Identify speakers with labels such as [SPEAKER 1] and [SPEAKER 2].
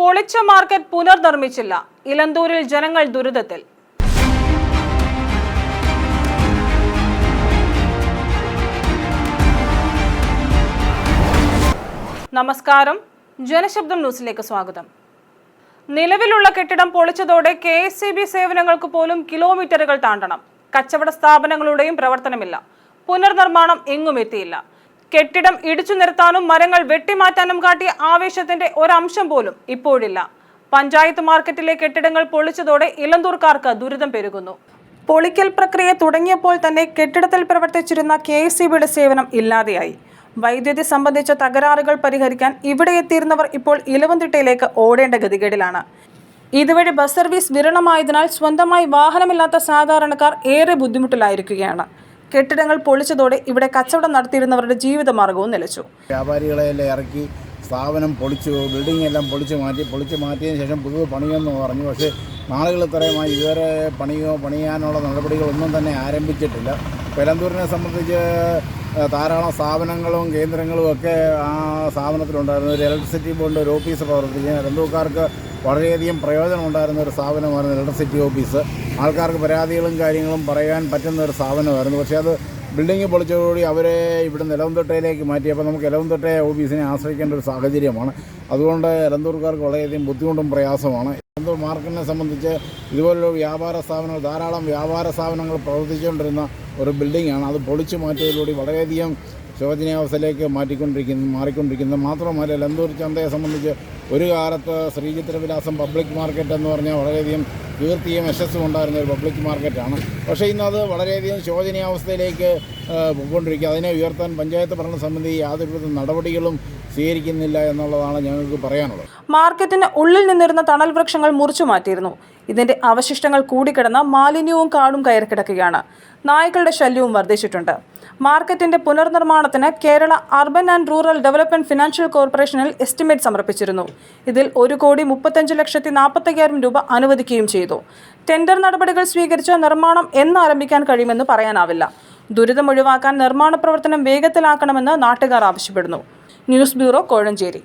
[SPEAKER 1] പൊളിച്ച മാർക്കറ്റ് പുനർനിർമ്മിച്ചില്ല. ഇലന്തൂരിൽ ജനങ്ങൾ ദുരിതത്തിൽ. നമസ്കാരം. ജനശബ്ദം ന്യൂസിലേക്ക് സ്വാഗതം. നിലവിലുള്ള കെട്ടിടം പൊളിച്ചതോടെ കെ എസ് സി ബി സേവനങ്ങൾക്ക് പോലും കിലോമീറ്ററുകൾ താണ്ടണം. കച്ചവട സ്ഥാപനങ്ങളുടെയും പ്രവർത്തനമില്ല. പുനർനിർമ്മാണം എങ്ങും എത്തിയില്ല. കെട്ടിടം ഇടിച്ചു നിർത്താനും മരങ്ങൾ വെട്ടിമാറ്റാനും കാട്ടിയ ആവേശത്തിന്റെ ഒരംശം പോലും ഇപ്പോഴില്ല. പഞ്ചായത്ത് മാർക്കറ്റിലെ കെട്ടിടങ്ങൾ പൊളിച്ചതോടെ ഇലന്തൂർക്കാർക്ക് ദുരിതം പെരുകുന്നു. പൊളിക്കൽ പ്രക്രിയ തുടങ്ങിയപ്പോൾ തന്നെ കെട്ടിടത്തിൽ പ്രവർത്തിച്ചിരുന്ന കെ എസ് സേവനം ഇല്ലാതെയായി. വൈദ്യുതി സംബന്ധിച്ച തകരാറുകൾ പരിഹരിക്കാൻ ഇവിടെ എത്തിയിരുന്നവർ ഇപ്പോൾ ഇലവന്തിട്ടയിലേക്ക് ഓടേണ്ട ഗതികേടിലാണ്. ഇതുവഴി ബസ് സർവീസ് വിരളമായതിനാൽ സ്വന്തമായി വാഹനമില്ലാത്ത സാധാരണക്കാർ ഏറെ ബുദ്ധിമുട്ടിലായിരിക്കുകയാണ്. കെട്ടിടങ്ങൾ പൊളിച്ചതോടെ ഇവിടെ കച്ചവടം നടത്തിയിരുന്നവരുടെ ജീവിതമാർഗവും നിലച്ചു.
[SPEAKER 2] വ്യാപാരികളെയെല്ലാം ഇറക്കി സ്ഥാപനം പൊളിച്ചു ബിൽഡിംഗ് എല്ലാം പൊളിച്ചു മാറ്റി പൊളിച്ചു മാറ്റിയതിന് ശേഷം പുതിയ പണിയെന്ന് പറഞ്ഞു. പക്ഷേ നാളുകൾ ഇത്രയുമായി ഇതുവരെ പണിയോ പണിയാനുള്ള നടപടികളൊന്നും തന്നെ ആരംഭിച്ചിട്ടില്ല. പെരന്തൂരിനെ സംബന്ധിച്ച് ധാരാളം സ്ഥാപനങ്ങളും കേന്ദ്രങ്ങളും ഒക്കെ ആ സ്ഥാപനത്തിലുണ്ടായിരുന്നു. ഒരു ഇലക്ട്രിസിറ്റി ബോർഡിന്റെ ഒരു ഓഫീസ് പ്രവർത്തിക്കുന്നത് പെരന്തൂർക്കാർക്ക് വളരെയധികം പ്രയോജനം ഉണ്ടായിരുന്ന ഒരു സ്ഥാപനമായിരുന്നു ഇലക്ട്രിസിറ്റി ഓഫീസ്. ആൾക്കാർക്ക് പരാതികളും കാര്യങ്ങളും പറയാൻ പറ്റുന്ന ഒരു സ്ഥാപനമായിരുന്നു. പക്ഷേ അത് ബിൽഡിംഗ് പൊളിച്ചതോടുകൂടി അവരെ ഇവിടെ ഇലവന്തൊട്ടയിലേക്ക് മാറ്റി. അപ്പോൾ നമുക്ക് നിലവന്തൊട്ട ഓഫീസിനെ ആശ്രയിക്കേണ്ട ഒരു സാഹചര്യമാണ്. അതുകൊണ്ട് ഇലന്തൂർക്കാർക്ക് വളരെയധികം ബുദ്ധിമുട്ടും പ്രയാസമാണ് ഇലന്തൂർ മാർക്കറ്റിനെ സംബന്ധിച്ച് ഇതുപോലുള്ള വ്യാപാര സ്ഥാപനങ്ങൾ ധാരാളം വ്യാപാര സ്ഥാപനങ്ങൾ പ്രവർത്തിച്ചുകൊണ്ടിരുന്ന ഒരു ബിൽഡിങ്ങാണ് അത് പൊളിച്ചു മാറ്റിയതിലൂടെ വളരെയധികം ശോചനീയാവസ്ഥയിലേക്ക് മാറ്റിക്കൊണ്ടിരിക്കുന്നു മാറിക്കൊണ്ടിരിക്കുന്നു. മാത്രമല്ല ലന്തൂർ ചന്തയെ സംബന്ധിച്ച് ഒരു കാലത്ത് ശ്രീചിത്രവിലാസം പബ്ലിക് മാർക്കറ്റ് എന്ന് പറഞ്ഞാൽ വളരെയധികം കീർത്തിയും യശസ്സും ഉണ്ടായിരുന്ന ഒരു പബ്ലിക് മാർക്കറ്റാണ് പക്ഷേ ഇന്നത് വളരെയധികം ശോചനീയാവസ്ഥയിലേക്ക് പോയിക്കൊണ്ടിരിക്കുക. അതിനെ ഉയർത്താൻ പഞ്ചായത്ത് ഭരണ ഭരണസമിതി യാതൊരുവിധ നടപടികളും സ്വീകരിക്കുന്നില്ല എന്നുള്ളതാണ് ഞങ്ങൾക്ക് പറയാനുള്ളത്.
[SPEAKER 1] മാർക്കറ്റിന് ഉള്ളിൽ നിന്നിരുന്ന തണൽ വൃക്ഷങ്ങൾ മുറിച്ചു മാറ്റിയിരുന്നു. ഇതിന്റെ അവശിഷ്ടങ്ങൾ കൂടിക്കിടന്ന മാലിന്യവും കാടും കയറി കിടക്കുകയാണ് നായ്ക്കളുടെ ശല്യവും വർദ്ധിച്ചിട്ടുണ്ട്. മാർക്കറ്റിന്റെ പുനർനിർമ്മാണത്തിന് Kerala urban and rural development financial കോർപ്പറേഷനിൽ എസ്റ്റിമേറ്റ് സമർപ്പിച്ചിരുന്നു. ഇതിൽ ഒരു കോടി മുപ്പത്തഞ്ച് ലക്ഷത്തി നാൽപ്പത്തയ്യായിരം രൂപ അനുവദിക്കുകയും ചെയ്തു. ടെൻഡർ നടപടികൾ സ്വീകരിച്ച നിർമ്മാണം എന്ന് ആരംഭിക്കാൻ കഴിയുമെന്ന് പറയാനാവില്ല. ദുരിതം ഒഴിവാക്കാൻ നിർമ്മാണ പ്രവർത്തനം വേഗത്തിലാക്കണമെന്ന് നാട്ടുകാർ ആവശ്യപ്പെടുന്നു. News bureau Kozhencherry.